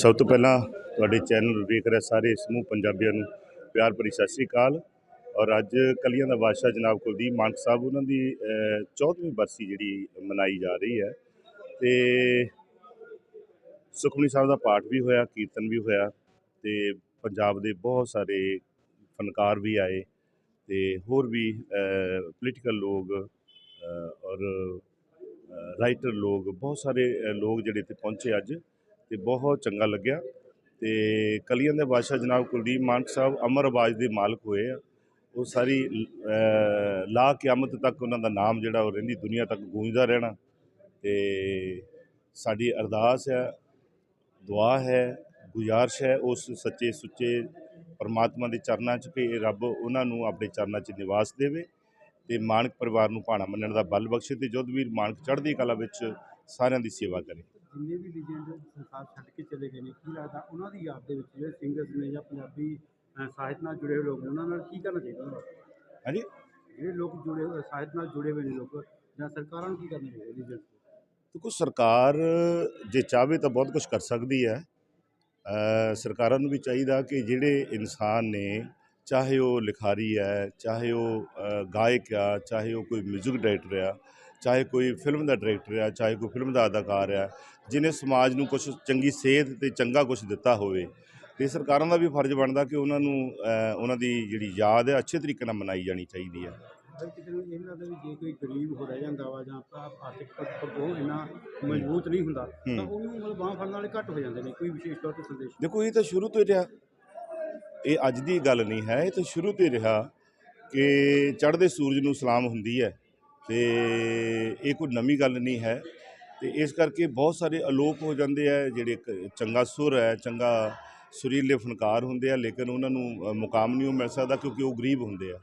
ਸਭ ਤੋਂ ਪਹਿਲਾਂ ਤੁਹਾਡੇ ਚੈਨਲ ਵੇਖ ਰਹੇ ਸਾਰੇ ਸਮੂਹ ਪੰਜਾਬੀਆਂ ਨੂੰ ਪਿਆਰ ਭਰੀ ਸਤਿ ਸ੍ਰੀ ਅਕਾਲ। ਔਰ ਅੱਜ ਕਲੀਆਂ ਦਾ ਬਾਦਸ਼ਾਹ ਜਨਾਬ ਕੁਲਦੀਪ ਮਾਨਕ ਸਾਹਿਬ ਉਹਨਾਂ ਦੀ ਅ, 14ਵੀਂ ਬਰਸੀ ਜਿਹੜੀ ਮਨਾਈ ਜਾ ਰਹੀ ਹੈ। ਤੇ ਸੁਖਮਨੀ ਸਾਹਿਬ ਦਾ ਪਾਠ ਵੀ ਹੋਇਆ ਕੀਰਤਨ ਵੀ ਹੋਇਆ ਤੇ ਪੰਜਾਬ ਦੇ ਬਹੁਤ ਸਾਰੇ ਫਨਕਾਰ ਵੀ ਆਏ ਤੇ ਹੋਰ ਵੀ ਪੋਲੀਟੀਕਲ ਲੋਕ ਔਰ ਰਾਈਟਰ ਲੋਕ ਬਹੁਤ ਸਾਰੇ ਲੋਕ ਜਿਹੜੇ ਇੱਥੇ ਪਹੁੰਚੇ ਅੱਜ। ਤੇ ਬਹੁਤ ਚੰਗਾ ਲੱਗਿਆ। ਤੇ ਕਲੀਆਂ ਦੇ ਬਾਦਸ਼ਾਹ ਜਨਾਬ ਕੁਲਦੀਪ ਮਾਨਕ ਸਾਹਿਬ ਅਮਰ ਆਵਾਜ਼ ਦੇ ਮਾਲਕ ਹੋਏ ਆ। ਉਹ ਸਾਰੀ ਅ, ਲਾ ਕਿਆਮਤ ਤੱਕ ਉਹਨਾਂ ਦਾ ਨਾਮ ਜਿਹੜਾ ਉਹ ਰਹਿੰਦੀ ਦੁਨੀਆ ਤੱਕ ਗੂੰਜਦਾ ਰਹਿਣਾ। ਤੇ ਸਾਡੀ ਅਰਦਾਸ ਹੈ ਦੁਆ ਹੈ ਗੁਜ਼ਾਰਿਸ਼ ਹੈ ਉਸ ਸੱਚੇ ਸੁੱਚੇ ਪਰਮਾਤਮਾ ਦੇ ਚਰਨਾਂ 'ਚ ਕਿ ਇਹ ਰੱਬ ਉਹਨਾਂ ਨੂੰ ਆਪਣੇ ਚਰਨਾਂ 'ਚ ਨਿਵਾਸ ਦੇਵੇ ਤੇ ਮਾਨਕ ਪਰਿਵਾਰ ਨੂੰ ਭਾਣਾ ਮੰਨਣ ਦਾ ਬਲ ਬਖਸ਼ੇ ਤੇ ਜੋਧਵੀਰ ਮਾਨਕ ਚੜ੍ਹਦੀ ਕਲਾ ਵਿੱਚ ਸਾਰਿਆਂ ਦੀ ਸੇਵਾ ਕਰੇ। ਜਿੰਨੇ ਵੀ ਲੀਜੈਂਡ ਸੰਸਾਰ ਛੱਡ ਕੇ ਚਲੇ ਗਏ ਨੇ ਕੀ ਲੱਗਦਾ ਉਹਨਾਂ ਦੀ ਯਾਦ ਦੇ ਵਿੱਚ ਜਿਹੜੇ ਸਿੰਗਰਸ ਨੇ ਜਾਂ ਪੰਜਾਬੀ ਸਾਹਿਤ ਨਾਲ ਜੁੜੇ ਹੋਏ ਲੋਕ ਉਹਨਾਂ ਨਾਲ ਕੀ ਕਰਨਾ ਚਾਹੀਦਾ ਉਹਨਾਂ? ਹਾਂਜੀ? ਜਿਹੜੇ ਲੋਕ ਜੁੜੇ ਹੋਏ ਸਾਹਿਤ ਨਾਲ ਜੁੜੇ ਹੋਏ ਨੇ ਲੋਕ ਜਾਂ ਸਰਕਾਰਾਂ ਨੂੰ ਕੀ ਕਰਨਾ ਚਾਹੀਦਾ ਲੀਜੈਂਡ ਦੇਖੋ ਸਰਕਾਰ ਜੇ ਚਾਹਵੇ ਤਾਂ ਬਹੁਤ ਕੁਝ ਕਰ ਸਕਦੀ ਹੈ। ਸਰਕਾਰਾਂ ਨੂੰ ਵੀ ਚਾਹੀਦਾ ਕਿ ਜਿਹੜੇ ਇਨਸਾਨ ਨੇ ਚਾਹੇ ਉਹ ਲਿਖਾਰੀ ਹੈ ਚਾਹੇ ਉਹ ਗਾਇਕ ਆ ਚਾਹੇ ਉਹ ਕੋਈ 뮤직 ਡਾਇਰੈਕਟਰ ਆ ਚਾਹੇ ਕੋਈ ਫਿਲਮ ਦਾ ਡਾਇਰੈਕਟਰ ਆ ਚਾਹੇ ਕੋਈ ਫਿਲਮ ਦਾ ਅਦਾਕਾਰ ਆ ਜਿਹਨੇ ਸਮਾਜ ਨੂੰ ਕੁਝ ਚੰਗੀ ਸੇਧ ਤੇ ਚੰਗਾ ਕੁਝ ਦਿੱਤਾ ਹੋਵੇ। ਤੇ ਸਰਕਾਰਾਂ ਦਾ ਵੀ ਫਰਜ਼ ਬਣਦਾ ਕਿ ਉਹਨਾਂ ਨੂੰ ਉਹਨਾਂ ਦੀ ਜਿਹੜੀ ਯਾਦ ਹੈ ਅੱਛੇ ਤਰੀਕੇ ਨਾਲ ਮਨਾਈ ਜਾਣੀ ਚਾਹੀਦੀ ਹੈ। ਅਗਰ ਕਿਸੇ ਨੂੰ ਇਹ ਵੀ ਲੱਗਦਾ ਵੀ ਜੇ ਕੋਈ ਗਰੀਬ ਹੋ ਰਹਿ ਜਾਂਦਾ ਵਾ ਜਾਂ ਆਪਣਾ ਆਰਥਿਕ ਪੱਖੋਂ ਇੰਨਾ ਮਜ਼ਬੂਤ ਨਹੀਂ ਹੁੰਦਾ ਤਾਂ ਹੂੰ। ਉਹਨੂੰ ਮਤਲਬ ਬਾਂਹ ਫੜਨ ਵਾਲੇ ਘੱਟ ਹੋ ਜਾਂਦੇ ਨੇ ਕੋਈ ਵਿਸ਼ੇਸ਼ ਤੌਰ ਤੇ ਸੰਦੇਸ਼। ਦੇਖੋ ਇਹ ਤਾਂ ਸ਼ੁਰੂ ਤੋਂ ਹੀ ਰਿਹਾ। ਇਹ ਅੱਜ ਦੀ ਗੱਲ ਨਹੀਂ ਹੈ ਇਹ ਤਾਂ ਸ਼ੁਰੂ ਤੋਂ ਹੀ ਰਿਹਾ ਕਿ ਚੜ੍ਹਦੇ ਸੂਰਜ ਨੂੰ ਸਲਾਮ ਹੁੰਦੀ ਹੈ। ਤੇ ਇਹ ਕੋਈ ਨਵੀਂ ਗੱਲ ਨਹੀਂ ਹੈ। ਤੇ ਇਸ ਕਰਕੇ ਬਹੁਤ ਸਾਰੇ ਅਲੋਪ ਹੋ ਜਾਂਦੇ ਆ ਜਿਹੜੇ ਕ- ਚੰਗਾ ਸੁਰ ਹੈ ਚੰਗਾ ਸੁਰੀਲੇ ਫਨਕਾਰ ਹੁੰਦੇ ਆ ਲੇਕਿਨ ਉਹਨਾਂ ਨੂੰ ਮੁਕਾਮ ਨਹੀਂ ਉਹ ਮਿਲ ਸਕਦਾ ਕਿਉਂਕਿ ਉਹ ਗਰੀਬ ਹੁੰਦੇ ਆ।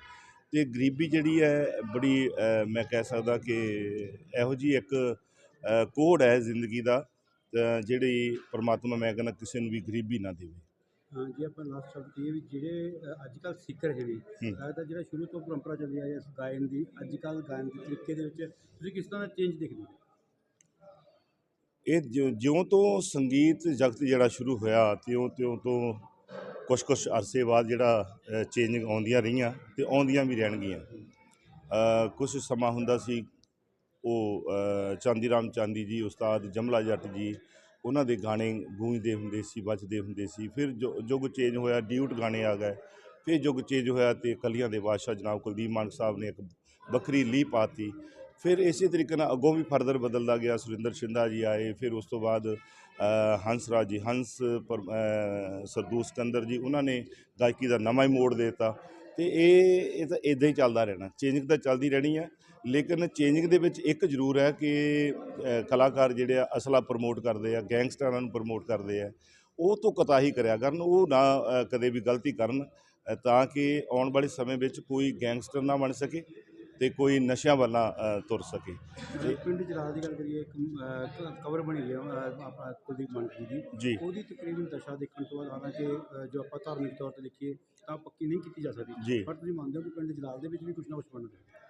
ਤੇ ਗਰੀਬੀ ਜਿਹੜੀ ਹੈ ਬੜੀ ਮੈਂ ਕਹਿ ਸਕਦਾ ਕਿ ਇਹੋ ਜੀ ਇੱਕ ਅ, ਕੋਡ ਹੈ ਜ਼ਿੰਦਗੀ ਦਾ ਜਿਹੜੀ ਪਰਮਾਤਮਾ ਮੈਂ ਕਹਿੰਦਾ ਕਿਸੇ ਨੂੰ ਵੀ ਗਰੀਬੀ ਨਾ ਦੇਵੇ। ਹਾਂ ਜੀ ਆਪਾਂ ਲਾਸਟ ਸ਼ਬਦ ਇਹ ਵੀ ਜਿਹੜੇ ਅੱਜ ਕੱਲ੍ਹ ਸਿੱਖ ਰਹੇ ਨੇ। ਲੱਗਦਾ ਜਿਹੜਾ ਸ਼ੁਰੂ ਤੋਂ ਪਰੰਪਰਾ ਚੱਲੀ ਹੈ ਇਸ ਗਾਇਨ ਦੀ ਅੱਜ ਕੱਲ੍ਹ ਗਾਇਨ ਦੇ ਤਰੀਕੇ ਦੇ ਵਿੱਚ ਤੁਸੀਂ ਕਿਸ ਤਰ੍ਹਾਂ ਦਾ ਚੇਂਜ ਦੇਖਦੇ ਹੋ ਇਹ ਜਿਉਂ- ਤੋਂ ਸੰਗੀਤ ਜਗਤ ਜਿਹੜਾ ਸ਼ੁਰੂ ਹੋਇਆ ਤਿਉਂ ਤਿਉਂ ਤੋਂ ਕੁਛ ਕੁਛ ਅਰਸੇ ਬਾਅਦ ਜਿਹੜਾ ਚੇਂਜਿੰਗ ਆਉਂਦੀਆਂ ਰਹੀਆਂ ਤੇ ਆਉਂਦੀਆਂ ਵੀ ਰਹਿਣਗੀਆਂ ਕੁਛ ਸਮਾਂ ਹੁੰਦਾ ਸੀ ਉਹ ਚਾਂਦੀ ਰਾਮ ਚਾਂਦੀ ਜੀ ਉਸਤਾਦ ਜਮਲਾ ਜੱਟ ਜੀ ਉਹਨਾਂ ਦੇ ਗਾਣੇ ਗੂੰਜਦੇ ਹੁੰਦੇ ਸੀ ਵੱਜਦੇ ਹੁੰਦੇ ਸੀ। ਫਿਰ ਜੋ ਯੁੱਗ ਚੇਂਜ ਹੋਇਆ ਡਿਊਟ ਗਾਣੇ ਆ ਗਏ। ਫਿਰ ਯੁੱਗ ਚੇਂਜ ਹੋਇਆ ਤੇ ਕਲੀਆਂ ਦੇ ਬਾਦਸ਼ਾਹ ਜਨਾਬ ਕੁਲਦੀਪ ਮਾਨਕ ਸਾਹਿਬ ਨੇ ਇੱਕ ਵੱਖਰੀ ਲੀਹ ਪਾਤੀ ਫਿਰ ਇਸੇ ਤਰੀਕੇ ਨਾਲ ਅੱਗੋਂ ਵੀ ਫਰਦਰ ਬਦਲਦਾ ਗਿਆ। ਸੁਰਿੰਦਰ ਸ਼ਿੰਦਾ ਜੀ ਆਏ। ਫਿਰ ਉਸ ਤੋਂ ਬਾਅਦ ਹੰਸ ਰਾਜ ਜੀ ਹੰਸ ਪਰ ਅ, ਸਿਕੰਦਰ ਜੀ ਉਹਨਾਂ ਨੇ ਗਾਇਕੀ ਦਾ ਨਵਾਂ ਹੀ ਮੋੜ ਦੇ ਦਿੱਤਾ। ਤੇ ਇਹ ਇਹ ਤਾਂ ਇਦਾਂ ਹੀ ਚੱਲਦਾ ਰਹਿਣਾ। ਚੇਂਜਿੰਗ ਤਾਂ ਚੱਲਦੀ ਰਹਿਣੀ ਹੈ ਲੇਕਿਨ ਚੇਂਜਿੰਗ ਦੇ ਵਿੱਚ ਇੱਕ ਜ਼ਰੂਰ ਹੈ ਕਿ ਕਲਾਕਾਰ ਜਿਹੜੇ ਆ ਅਸਲਾ ਪ੍ਰਮੋਟ ਕਰਦੇ ਆ ਗੈਂਗਸਟਰਾਂ ਨੂੰ ਪ੍ਰਮੋਟ ਕਰਦੇ ਆ ਉਹ ਤੋਂ ਕਤਾਹੀ ਕਰਿਆ ਕਰਨ ਉਹ ਨਾ ਕਦੇ ਵੀ ਗਲਤੀ ਕਰਨ ਤਾਂ ਕਿ ਆਉਣ ਵਾਲੇ ਸਮੇਂ ਵਿੱਚ ਕੋਈ ਗੈਂਗਸਟਰ ਨਾ ਬਣ ਸਕੇ ਤੇ ਕੋਈ ਨਸ਼ਿਆਂ ਵੱਲਾਂ ਅ, ਤੁਰ ਸਕੇ। ਜੇ ਪਿੰਡ ਜਲਾਲ ਦੀ ਗੱਲ ਕਰੀਏ ਕਵਰ ਬਣੀ ਹੈ ਅ, ਆਪਣਾ ਕੁਲਦੀਪ ਜੀ ਦੀ। ਜੀ। ਉਹਦੀ ਤਕਰੀਬਨ ਦਸ਼ਾ ਦੇਖਣ ਤੋਂ ਬਾਅਦ ਹਾਲਾਂਕਿ ਜੋ ਆਪਾਂ ਧਾਰਮਿਕ ਤੌਰ ਤੇ ਦੇਖੀਏ ਤਾਂ ਪੱਕੀ ਨਹੀਂ ਕੀਤੀ ਜਾ ਸਕਦੀ। ਪਰ ਤੁਸੀਂ ਮੰਨਦੇ ਹੋ ਕਿ ਪਿੰਡ ਜਲਾਲ ਦੇ ਵਿੱਚ ਵੀ ਕੁਝ ਨਾ ਕੁਝ ਬਣਨਾ ਚਾਹੀਦਾ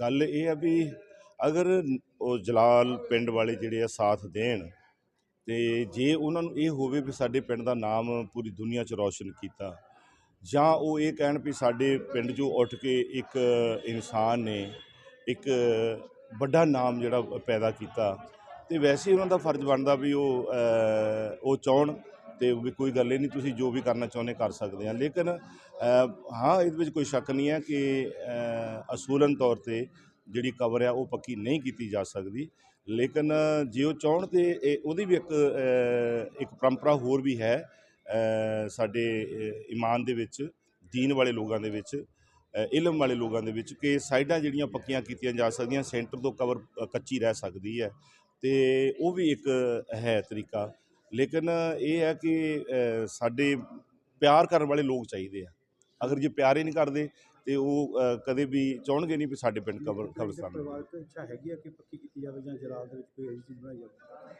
ਗੱਲ ਇਹ ਆ ਵੀ ਅਗਰ ਉਹ ਜਲਾਲ ਪਿੰਡ ਵਾਲੇ ਜਿਹੜੇ ਆ ਸਾਥ ਦੇਣ ਤੇ ਜੇ ਉਹਨਾਂ ਨੂੰ ਇਹ ਹੋਵੇ ਵੀ ਸਾਡੇ ਪਿੰਡ ਦਾ ਨਾਮ ਪੂਰੀ ਦੁਨੀਆ 'ਚ ਰੌਸ਼ਨ ਕੀਤਾ ਜਾਂ ਉਹ ਇਹ ਕਹਿਣ ਵੀ ਸਾਡੇ ਪਿੰਡ 'ਚੋਂ ਉੱਠ ਕੇ ਇੱਕ ਇਨਸਾਨ ਨੇ ਇੱਕ ਵੱਡਾ ਨਾਮ ਜਿਹੜਾ ਪੈਦਾ ਕੀਤਾ ਤੇ ਵੈਸੇ ਉਹਨਾਂ ਦਾ ਫਰਜ਼ ਬਣਦਾ ਵੀ ਉਹ ਅ, ਉਹ ਚਾਹਣ ਤੇ ਵੀ ਕੋਈ ਗੱਲ ਹੀ ਨਹੀਂ, ਤੁਸੀਂ ਜੋ ਵੀ ਕਰਨਾ ਚਾਹੁੰਦੇ ਕਰ ਸਕਦੇ ਆ ਲੇਕਿਨ ਹਾਂ, ਇਹਦੇ ਵਿੱਚ ਕੋਈ ਸ਼ੱਕ ਨਹੀਂ ਹੈ ਕਿ ਅਸੂਲਨ ਤੌਰ ਤੇ ਜਿਹੜੀ ਕਵਰ ਆ ਉਹ ਪੱਕੀ ਨਹੀਂ ਕੀਤੀ ਜਾ ਸਕਦੀ। ਲੇਕਿਨ ਜੇ ਉਹ ਚਾਹਣ ਤੇ ਇਹ- ਉਹਦੀ ਵੀ ਇੱਕ ਇੱਕ ਪਰੰਪਰਾ ਹੋਰ ਵੀ ਹੈ ਸਾਡੇ ਇਮਾਨ ਦੇ ਵਿੱਚ, ਦੀਨ ਵਾਲੇ ਲੋਕਾਂ ਦੇ ਵਿੱਚ ਇਲਮ ਵਾਲੇ ਲੋਕਾਂ ਦੇ ਵਿੱਚ ਕਿ ਸਾਈਡਾਂ ਜਿਹੜੀਆਂ ਪੱਕੀਆਂ ਕੀਤੀਆਂ ਜਾ ਸਕਦੀਆਂ, ਸੈਂਟਰ ਤੋਂ ਕਵਰ ਕੱਚੀ ਰਹਿ ਸਕਦੀ ਹੈ। ਤੇ ਉਹ ਵੀ ਇੱਕ ਹੈ ਤਰੀਕਾ। ਲੇਕਿਨ ਇਹ ਹੈ ਕਿ ਸਾਡੇ ਪਿਆਰ ਕਰਨ ਵਾਲੇ ਲੋਕ ਚਾਹੀਦੇ ਆ। ਅਗਰ ਜੇ ਪਿਆਰ ਹੀ ਨਹੀਂ ਕਰਦੇ ਤੇ ਉਹ ਕਦੇ ਵੀ ਚਾਹਣਗੇ ਨਹੀਂ ਵੀ ਸਾਡੇ ਪਿੰਡ ਕਬਰ ਕਬਰਸਤਾਨ ਹੋਵੇ। ਪਰਿਵਾਰਕ ਇੱਛਾ ਹੈਗੀ ਆ ਕਿ ਪੱਕੀ ਕੀਤੀ ਜਾਵੇ ਜਾਂ ਜਲਾਲ ਦੇ ਵਿੱਚ ਕੋਈ ਐਸੀ ਚੀਜ਼ ਬਣਾਈ ਜਾਵੇ?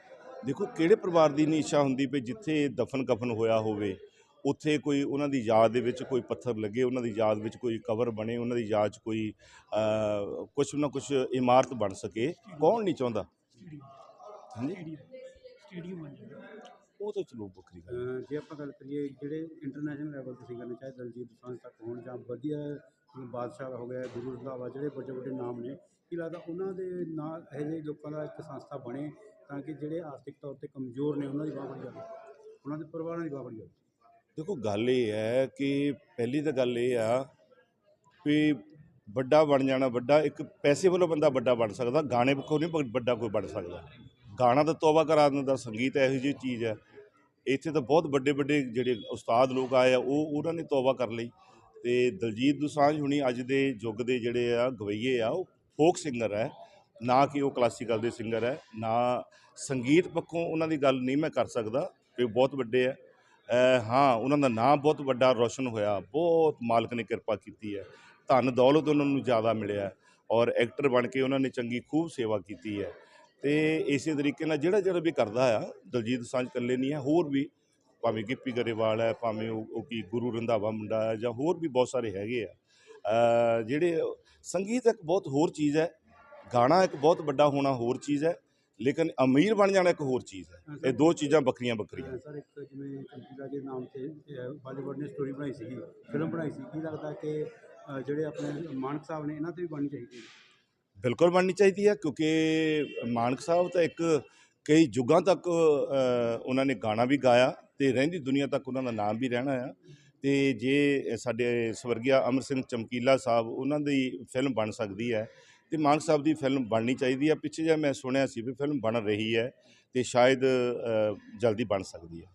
ਦੇਖੋ ਕਿਹੜੇ ਪਰਿਵਾਰ ਦੀ ਨਹੀਂ ਇੱਛਾ ਹੁੰਦੀ ਵੀ ਜਿੱਥੇ ਦਫਨ ਕਫਨ ਹੋਇਆ ਹੋਵੇ ਉੱਥੇ ਕੋਈ ਉਹਨਾਂ ਦੀ ਯਾਦ ਦੇ ਵਿੱਚ ਕੋਈ ਪੱਥਰ ਲੱਗੇ ਉਹਨਾਂ ਦੀ ਯਾਦ ਵਿੱਚ ਕੋਈ ਕਬਰ ਬਣੇ ਉਹਨਾਂ ਦੀ ਯਾਦ 'ਚ ਕੋਈ ਕੁਝ ਨਾ ਕੁਝ ਇਮਾਰਤ ਬਣ ਸਕੇ ਕੌਣ ਨਹੀਂ ਚਾਹੁੰਦਾ? ਹਾਂਜੀ। ਸਟੇਡੀਅਮ ਬਣ ਜਾਵੇ। ਉਹ ਤਾਂ ਚਲੋ ਵੱਖਰੀ ਗੱਲ ਹੈ। ਅਹ ਜੇ ਆਪਾਂ ਗੱਲ ਕਰੀਏ ਜਿਹੜੇ ਇੰਟਰਨੈਸ਼ਨਲ ਲੈਵਲ ਤੇ ਸਿੰਗਰ ਨੇ ਚਾਹੇ ਦਲਜੀਤ ਦੋਸਾਂਝ ਤੱਕ ਹੋਣ ਜਾਂ ਵਧੀਆ ਜਿਵੇਂ ਬਾਦਸ਼ਾਹ ਹੋ ਗਿਆ ਗੁਰੂ ਰੰਧਾਵਾ ਜਿਹੜੇ ਵੱਡੇ ਵੱਡੇ ਨਾਮ ਨੇ ਕੀ ਲੱਗਦਾ ਉਹਨਾਂ ਦੇ ਨਾਲ ਇਹੋ ਜਿਹੇ ਲੋਕਾਂ ਦਾ ਇੱਕ ਸੰਸਥਾ ਬਣੇ ਤਾਂ ਕਿ ਜਿਹੜੇ ਆਰਥਿਕ ਤੌਰ ਤੇ ਕਮਜ਼ੋਰ ਨੇ ਉਹਨਾਂ ਦੀ ਬਾਹ ਫੜੀ ਜਾਵੇ ਉਹਨਾਂ ਦੇ ਪਰਿਵਾਰਾਂ ਦੀ ਬਾਹ ਫੜੀ ਜਾਵੇ? ਦੇਖੋ ਗੱਲ ਇਹ ਹੈ ਕਿ ਪਹਿਲੀ ਤਾਂ ਗੱਲ ਇਹ ਆ ਵੀ ਵੱਡਾ ਬਣ ਜਾਣਾ ਵੱਡਾ ਇੱਕ ਪੈਸੇ ਵੱਲੋਂ ਬੰਦਾ ਵੱਡਾ ਬਣ ਸਕਦਾ ਗਾਣੇ ਪੱਖੋਂ ਨਹੀਂ ਬ- ਵੱਡਾ ਕੋਈ ਬਣ ਸਕਦਾ। ਗਾਣਾ ਤਾਂ ਤੋਬਾ ਕਰਾ ਦਿੰਦਾ ਸੰਗੀਤ ਇਹੋ ਜਿਹੀ ਚੀਜ਼ ਹੈ। ਇੱਥੇ ਤਾਂ ਬਹੁਤ ਵੱਡੇ ਵੱਡੇ ਜਿਹੜੇ ਉਸਤਾਦ ਲੋਕ ਆਏ ਆ, ਉਹ ਉਹਨਾਂ ਨੇ ਤੋਬਾ ਕਰ ਲਈ। ਤੇ ਦਲਜੀਤ ਦੁਸਾਂਝ ਹੁਣੀ ਅੱਜ ਦੇ ਯੁੱਗ ਦੇ ਜਿਹੜੇ ਆ ਗਵਈਏ ਆ, ਉਹ ਫੋਕ ਸਿੰਗਰ ਹੈ। ਨਾ ਕਿ ਉਹ ਕਲਾਸੀਕਲ ਦੇ ਸਿੰਗਰ ਹੈ, ਨਾ ਸੰਗੀਤ ਪੱਖੋਂ ਉਹਨਾਂ ਦੀ ਗੱਲ ਨਹੀਂ ਮੈਂ ਕਰ ਸਕਦਾ ਕਿ ਉਹ ਬਹੁਤ ਵੱਡੇ ਆ। ਹਾਂ, ਉਹਨਾਂ ਦਾ ਨਾਮ ਬਹੁਤ ਵੱਡਾ ਰੋਸ਼ਨ ਹੋਇਆ, ਬਹੁਤ ਮਾਲਕ ਨੇ ਕਿਰਪਾ ਕੀਤੀ ਹੈ। ਧਨ ਦੌਲਤ ਉਹਨਾਂ ਨੂੰ ਜ਼ਿਆਦਾ ਮਿਲਿਆ ਔਰ ਐਕਟਰ ਬਣ ਕੇ ਉਹਨਾਂ ਨੇ ਚੰਗੀ ਖੂਬ ਸੇਵਾ ਕੀਤੀ ਹੈ। ਤੇ ਇਸੇ ਤਰੀਕੇ ਨਾਲ ਜਿਹੜਾ ਜਿਹੜਾ ਵੀ ਕਰਦਾ ਆ ਦਲਜੀਤ ਸਾਂਝ ਇਕੱਲੇ ਨਹੀਂ ਹੈ ਹੋਰ ਵੀ ਭਾਵੇਂ ਗਿੱਪੀ ਗਰੇਵਾਲ ਹੈ ਭਾਵੇਂ ਉਹ ਕੀ ਗੁਰੂ ਰੰਧਾਵਾ ਮੁੰਡਾ ਹੈ ਜਾਂ ਹੋਰ ਵੀ ਬਹੁਤ ਸਾਰੇ ਹੈਗੇ ਆ। ਜਿਹੜੇ ਸੰਗੀਤ ਇੱਕ ਬਹੁਤ ਹੋਰ ਚੀਜ਼ ਹੈ ਗਾਣਾ ਇੱਕ ਬਹੁਤ ਵੱਡਾ ਹੋਣਾ ਹੋਰ ਚੀਜ਼ ਹੈ ਲੇਕਿਨ ਅਮੀਰ ਬਣ ਜਾਣਾ ਇੱਕ ਹੋਰ ਚੀਜ਼ ਹੈ। ਇਹ ਦੋ ਚੀਜ਼ਾਂ ਵੱਖਰੀਆਂ ਅਹ ਸਰ ਇੱਕ ਜਿਵੇਂ ਚਮਕੀਲਾ ਦੇ ਨਾਮ ਤੇ ਬਾਲੀਵੁੱਡ ਨੇ ਸਟੋਰੀ ਬਣਾਈ ਸੀਗੀ ਫਿਲਮ ਬਣਾਈ ਸੀ। ਕੀ ਲੱਗਦਾ ਕਿ ਜਿਹੜੇ ਆਪਣੇ ਮਾਨਕ ਸਾਹਿਬ ਨੇ ਇਹਨਾਂ ਤੇ ਵੀ ਬਣਨੀ ਚਾਹੀਦੀ ਹੈ? ਬਿਲਕੁਲ ਬਣਨੀ ਚਾਹੀਦੀ ਹੈ, ਕਿਉਂਕਿ ਮਾਨਕ ਸਾਹਿਬ ਤਾਂ ਇੱਕ ਕਈ ਯੁੱਗਾਂ ਤੱਕ ਉਹਨਾਂ ਨੇ ਗਾਣਾ ਵੀ ਗਾਇਆ ਤੇ ਰਹਿੰਦੀ ਦੁਨੀਆ ਤੱਕ ਉਹਨਾਂ ਦਾ ਨਾਮ ਵੀ ਰਹਿਣਾ ਆ। ਤੇ ਜੇ ਸਾਡੇ ਸਵਰਗੀਆ ਅਮਰ ਸਿੰਘ ਚਮਕੀਲਾ ਸਾਹਿਬ ਉਹਨਾਂ ਦੀ ਫਿਲਮ ਬਣ ਸਕਦੀ ਹੈ, ਤੇ ਮਾਨਕ ਸਾਹਿਬ ਦੀ ਫਿਲਮ ਬਣਨੀ ਚਾਹੀਦੀ ਹੈ। ਪਿੱਛੇ ਜੇ ਮੈਂ ਸੁਣਿਆ ਸੀ ਵੀ ਫਿਲਮ ਬਣ ਰਹੀ ਹੈ ਤੇ ਸ਼ਾਇਦ ਜਲਦੀ ਬਣ ਸਕਦੀ ਹੈ।